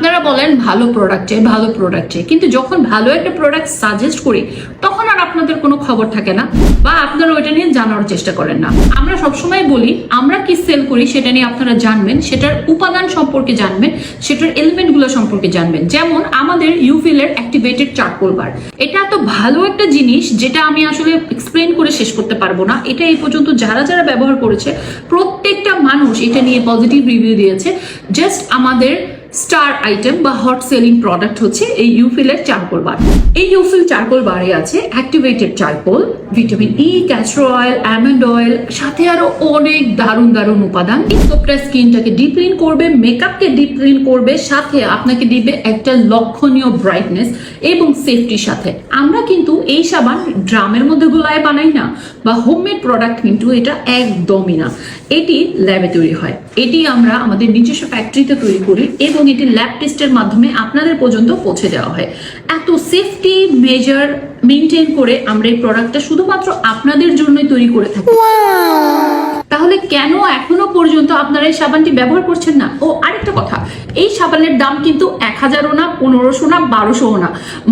আপনারা বলেন ভালো প্রোডাক্ট চাই, ভালো প্রোডাক্ট চাই। কিন্তু যখন ভালো একটা প্রোডাক্ট সাজেস্ট করি, তখন আর আপনাদের কোনো খবর থাকে না বা আপনারা ওইটা নিয়ে জানার চেষ্টা করেন না। আমরা সবসময় বলি, আমরা কি সেল করি সেটা নিয়ে আপনারা জানবেন, সেটার উপাদান সম্পর্কে জানবেন, সেটার এলিমেন্টগুলো সম্পর্কে জানবেন। যেমন আমাদের ইউফিলের অ্যাক্টিভেটেড চারকোল বার এটা এত ভালো একটা জিনিস যেটা আমি আসলে এক্সপ্লেন করে শেষ করতে পারব না। এটা এই পর্যন্ত যারা যারা ব্যবহার করেছে, প্রত্যেকটা মানুষ এটা নিয়ে পজিটিভ রিভিউ দিয়েছে। জাস্ট আমাদের স্টার আইটেম বা হট সেলিং প্রোডাক্ট হচ্ছে এই ইউফিলের চারকোল বার। এই ইউফিল চারকোল বারে আছে activated charcoal vitamin E castor oil almond oil সাথে আরও অনেক দারুণ দারুণ উপাদান। সোপটা স্কিনটাকে ডিপ ক্লিন করবে মেকআপকে ডিপ ক্লিন করবে, সাথে আপনাকে দিবে একটা লক্ষণীয় ব্রাইটনেস এবং সেফটির সাথে। আমরা কিন্তু এই সাবান ড্রামের মধ্যে গোলায় বানাই না, বা হোমমেড প্রোডাক্ট কিন্তু এটা একদমই না। এটি ল্যাবে তৈরি হয়। এটি আমরা আমাদের নিজস্ব ফ্যাক্টরিতে তৈরি করি এবং এটি ল্যাব টেস্টের মাধ্যমে আপনাদের পর্যন্ত পৌঁছে দেওয়া হয়। এত সেফটি মেজার মেনটেন করে আমরা এই প্রোডাক্টটা শুধুমাত্র আপনাদের জন্যই তৈরি করে থাকি। তাহলে কেন এখনও পর্যন্ত আপনারা এই সাবানটি ব্যবহার করছেন না? ও, আরেকটা কথা। এই সাবানের দাম কিন্তু এক হাজারও না, পনেরোশো না, বারোশোও না।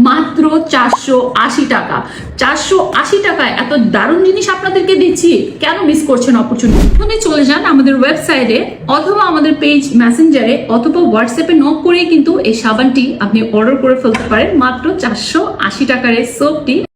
মাত্র চারশো আশি টাকা। চারশো আশি টাকায় এত দারুণ জিনিস আপনাদেরকে দিচ্ছি। কেন মিস করছেন অপরচুনিটি এখনই চলে যান আমাদের ওয়েবসাইটে অথবা আমাদের পেজ মেসেঞ্জারে অথবা হোয়াটসঅ্যাপে নক করেই কিন্তু এই সাবানটি আপনি অর্ডার করে ফেলতে পারেন। মাত্র চারশো আশি টাকার এই সোপটি